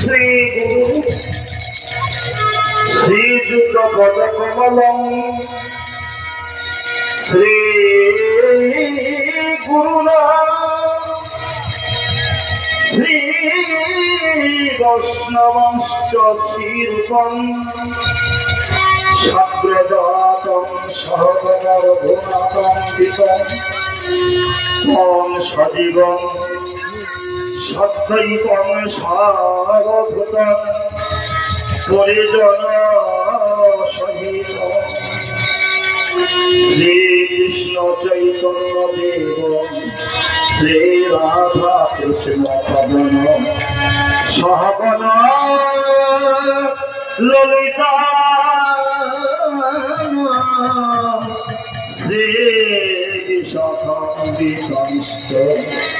শ্রী গুরু শ্রীযুত পদ কমলম শ্রী গুরুনা শ্রী বৈষ্ণবশ্চ শ্রীরূপম সাগ্রজাতম সহগণর গুণাতম সজীবম সত্যৈতম সারভূতম পরিজন সহিত শ্রীকৃষ্ণ চৈতন্য দেব শ্রী রাধা কৃষ্ণ পবন সহবন ললিতা। শ্রী শিরাধিকা তদালয়ে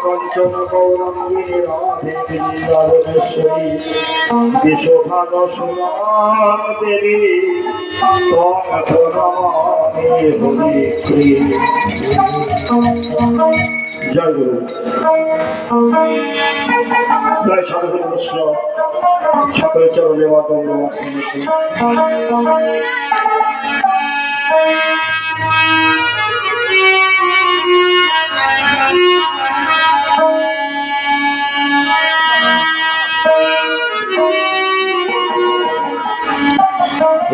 কঞ্চন গৌরঙ্গী রাধে বৃন্দাবনেশ্বরী বিশ্বভাগ সুমান দেবী তমে হরি জয় গুরু জয়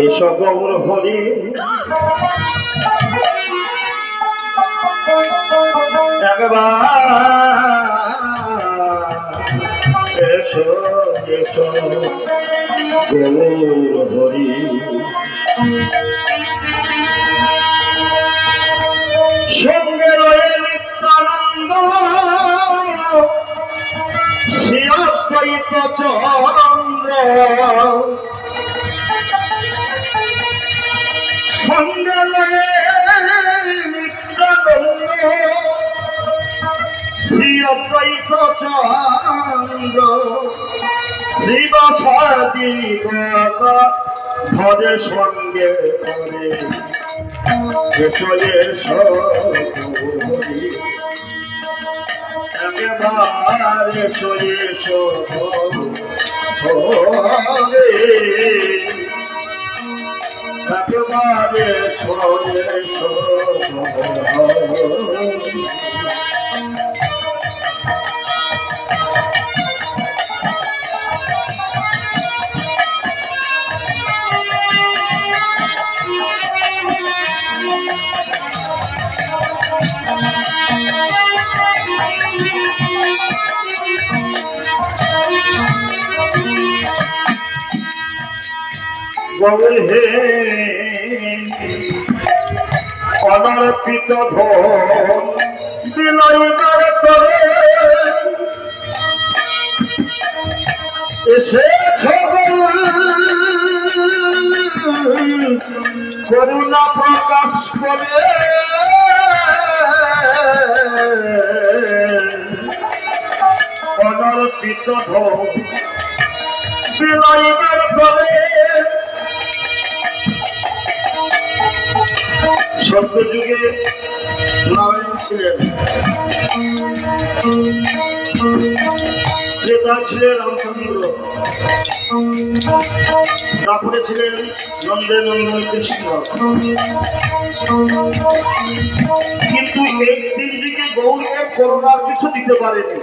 এসব গৌর হরি। এসো এসো গৌর হরি। চন্দ্র শ্রীবাসাদি ধরে সঙ্গে এসলে একেবারে সরে সরে একেবারে সরে গৌর হে। অনর্পিত ধন বিলয়বার করে এসেছ করুণা প্রকাশ করে। অনর্পিত ধন সত্যযুগে নারায়ণ ছিলেন। ক্রেতা ছিলেন রামচন্দ্র। তারপরে ছিলেন নন্দের নন্দন কৃষ্ণ। কিন্তু এই তিনদিকে গৌরকে করোনার কিছু দিতে পারেনি।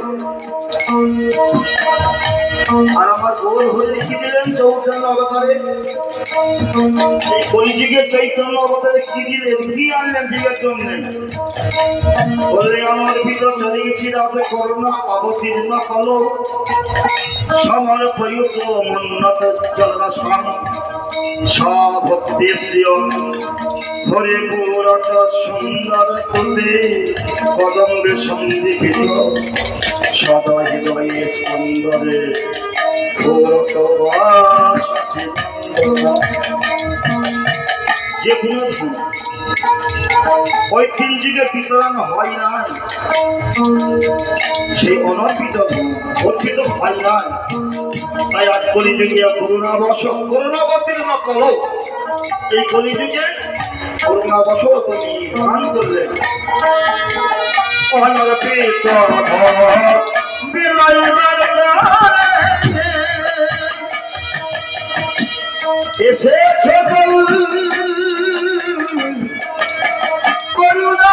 আর আমার গৌর হয়ে কি দিলেন চৌচন্য অবতারে কলিযুগে চৈতন্য অবতারে দিলেন কি আনলেন দিবের জন্য। বলে আমার পিতা চলে গেছি রাতে করোনা অবতীর্ণ হলো সমর প্রয়ুত মন্নত সভক্তি শ্রিয় হরে পুরট সুন্দর কুলে কদম্বে সন্দীপিত সদা হৃদয়ে ভূত বাস যে কোনো যুগে বিতরণ হয় না সেই অনর্পিত অর্পিত হয় না তাই আজ কলিযুগে করুণা বস করুণা বতীর্ণ করো এই কলিযুগে করুণা বস তুমি দান করলে অনর্পিত বিনয় এসেছে করুণা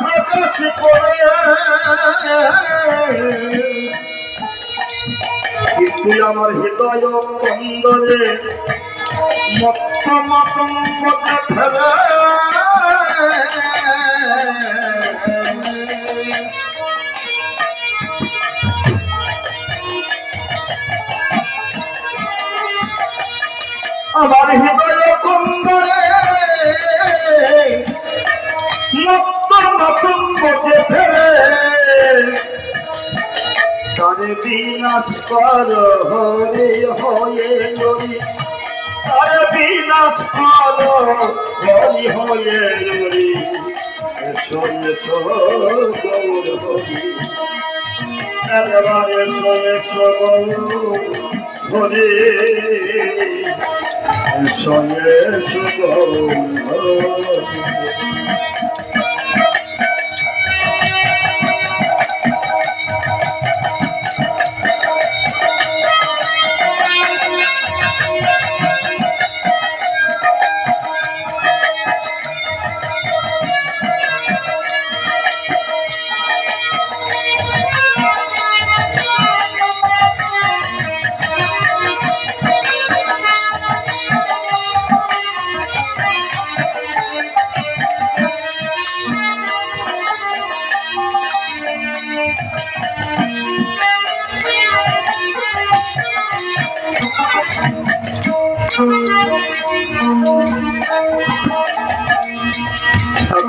প্রকাশ করে কিন্তু আমার হৃদয় কন্দরে মত মতঙ্গ আমার হৃদয় কন্দরে। মত মতঙ্গ ফেলে তারে বিনাশ কর হরে হয়ে নরি তারে বিনাশ কর হরি হয়ে এসো এসো, গৌর হরি। একবার এসো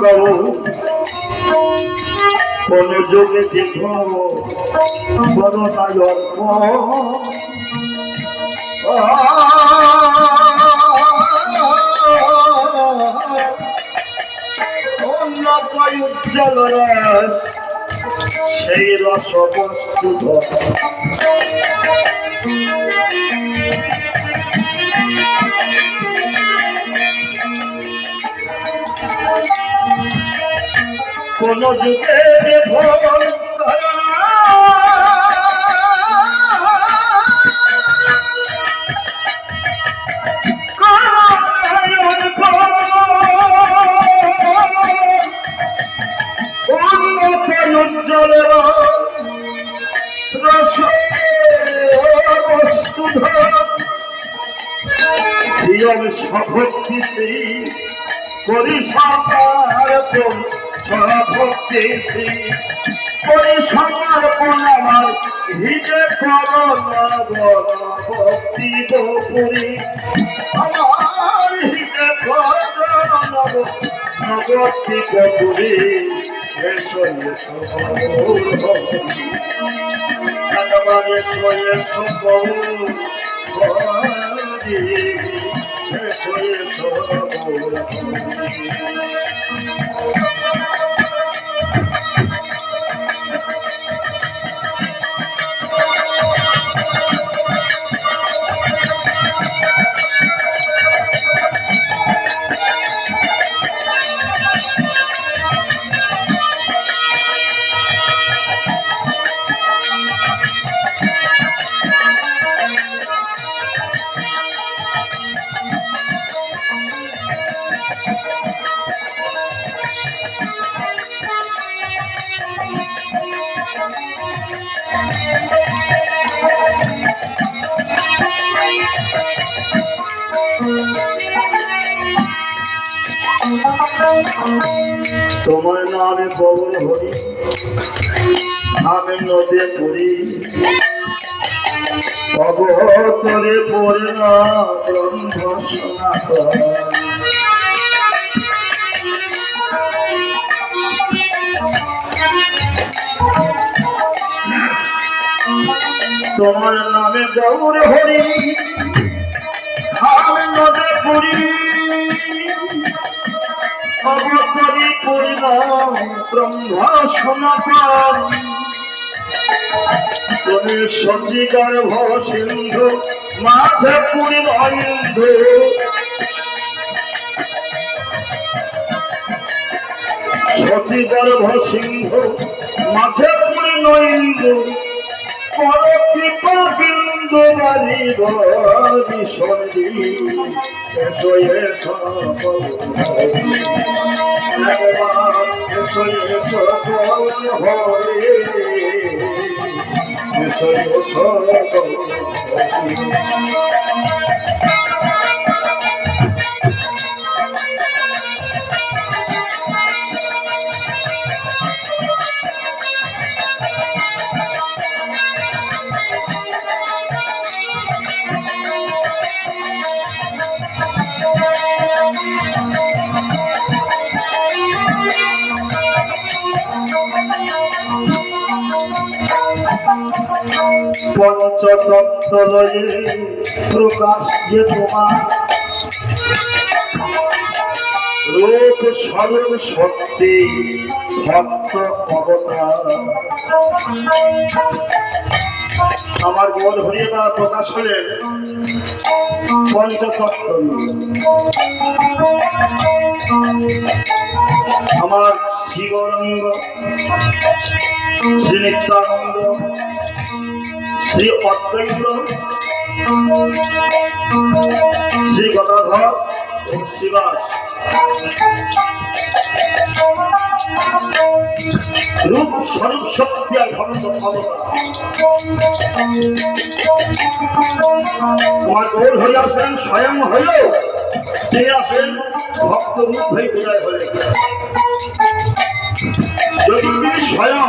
থাকাও কোন যোগে দেখ বড় নায়ক উজ্জ্বল রস সেই রস বস্তুত কোন যুগে ভোর উজ্জ্বল শ্রী পরিসমার সভক্তি শ্রী। পরিসমার্পণ আমার হৃদে করণ ভক্তি গোপুরী আমার হৃদে করণ ভক্তি গোপুরী এসো এসো গৌর হরি। তোমার নামে গৌর হরি। আমি নদে পুরী। অবতরে পড়ে না তোমার নামে গৌর হরি। আমি নদে পুরী। অবতরি পূর্ণ ব্রহ্মা সনাতন। তুমি সচিকার ভব সিন্ধু মাঝে পুরী বন্ধু সচিগর্ভ সিংহ মাঝে পুরী নৈন্দু পরকৃপা বিন্দু বালি বিসর্জি এসো একবার এসো এসো হরে এসো এসো পঞ্চতত্ত্ব প্রকাশ যে তোমার রূপ সত্যি ভক্ত অবতার আমার মন হরিয়ে দ্বারা প্রকাশ হলেন পঞ্চতত্ত্ব। আমার শ্রী গৌরাঙ্গ শ্রী নিত্যানন্দ শ্রী অদ্বৈত শ্রী গদাধর শিবাস রূপ স্বরূপ শক্তি আর ভক্ত তোমার গৌর হয়ে আসলেন স্বয়ং হইল তিনি আসেন ভক্ত রূপ হয়ে বিদায় হলেন যদি তিনি স্বয়ং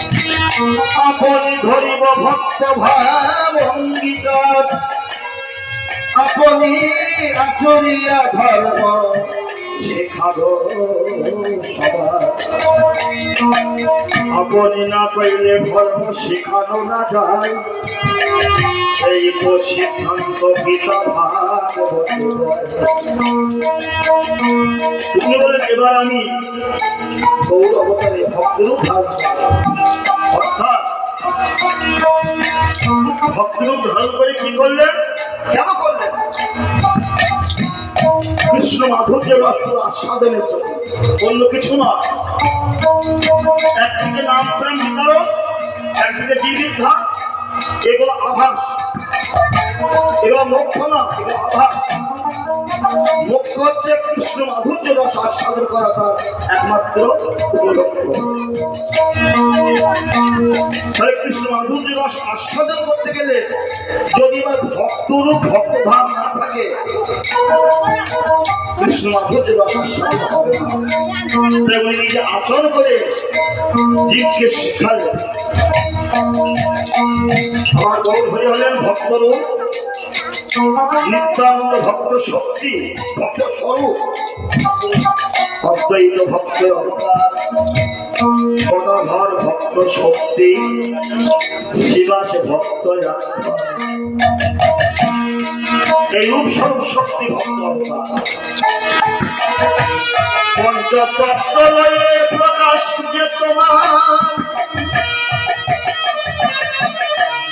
আপনি ধরিব ভক্ত ভাব অঙ্গীকার আপনি আচরিয়া ধর্ম আপনি না কইলে ধর্ম শেখানো না যায়। এই তো সিদ্ধান্ত পিতা বলেন এবার আমি গৌর ভক্তরূপ ধারণ। অর্থাৎ ভক্তরূপ ধারণ করে কি করলেন? কেন করলেন? অন্য কিছু না একদিকে নাম প্রেম বিতরণ একদিকে বিবিধা, এগুলো আভাস। এগুলো মুখ্য না এগুলো আভাস। মুখ্য হচ্ছে কৃষ্ণ মাধুর্য রস আস্বাদন করা তার একমাত্র কৃষ্ণ মাধুর্য রস আস্বাদন করতে গেলে যদি এবার ভক্তরূপ ভক্তভাব না থাকে, কৃষ্ণ মাধুর্য রস আস্বাদন নিজে আচরণ করে জীবকে শেখালেন আমার গৌর হয়ে হলেন ভক্তরূপ। নিত্যানন্দ ভক্ত শক্তি ভক্ত স্বরূপ অদ্বৈত ভক্ত গদাধর ভক্ত শক্তি, শিবাস ভক্ত এই রূপ স্বরূপ শক্তি ভক্ত পঞ্চতত্ত্ব প্রকাশ যে তোমার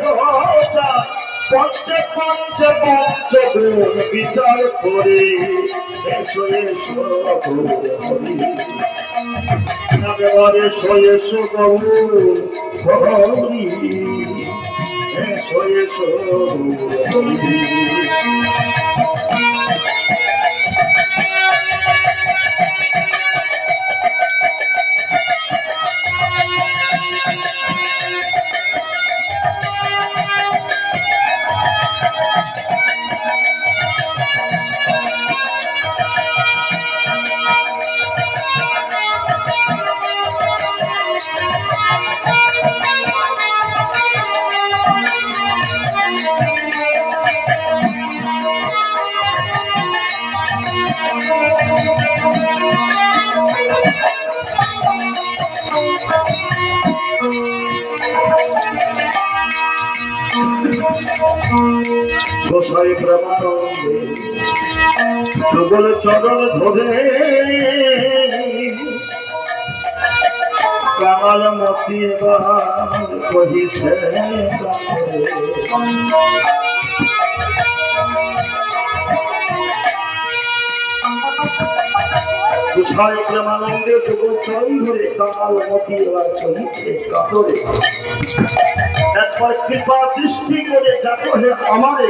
প্রজা পঞ্চে পঞ্চে পঞ্চগুণ বিচার করে এসো এসো গৌর হরি গৌর এসো এসো হরি গোসাই প্রেমানন্দে যুগল চরণ ধরে, কামাল মতি কহিছে ধরে একবার কৃপা দৃষ্টি করে হে আমারে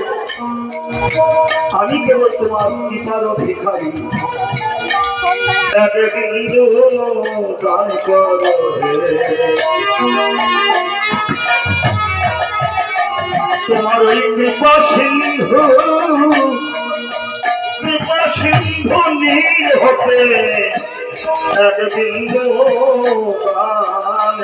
আমি কেবল তোমার কৃপার ভিখারি। তোমার ওই কৃপা সিন্ধু কৃপা সিন্ধু নীল হতে এক বিন্দু দান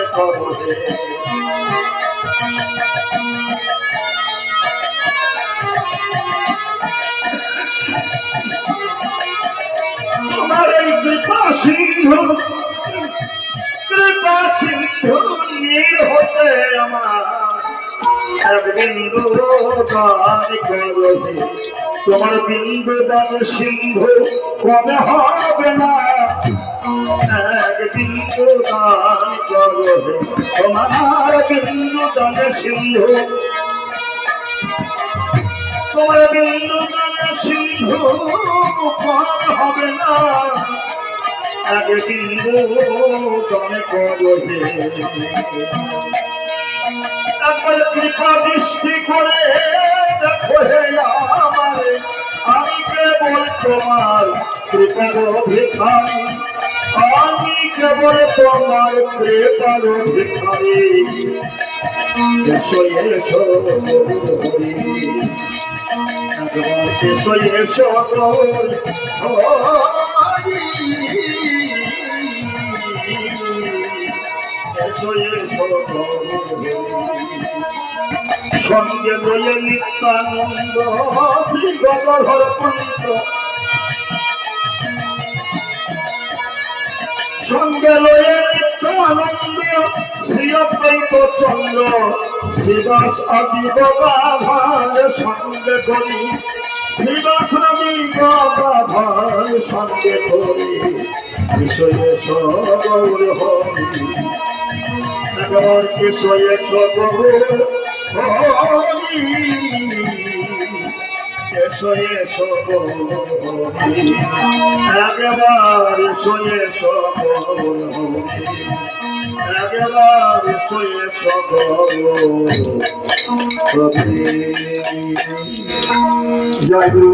করো কৃপা সিন্ধু কৃপা সিন্ধু নীর হতে আমার। বিন্দু তোমার বিন্দু দান সিন্ধু কমে হবে না? বিন্দু দান করবে তোমার বিন্দু দান সিন্ধু তোমার বিন্দু সিন্ধু হবে না। এক বিন্দু দানে করবে একবার কৃপা দৃষ্টি করে দেখো হে আমারে, আমি কেবল তোমার কৃপার ভিখারি আমি কেবল তোমার কৃপার ভিখারি সঙ্গে লয়ে নিত্যানন্দ শ্রী গদাধর পন্থ সঙ্গে লয়ে নিত্যানন্দ শ্রী অদ্বৈত চন্দ্র শ্রীবাস আদি বাবার সঙ্গে করি। শ্রীবাস আদি বাবার সঙ্গে করি। বিষয়ে সগৌর হরি। বিষয়ে সগৌর হরি। এসো এসো হরি। একবার এসো এসো হরি। জয় গুরু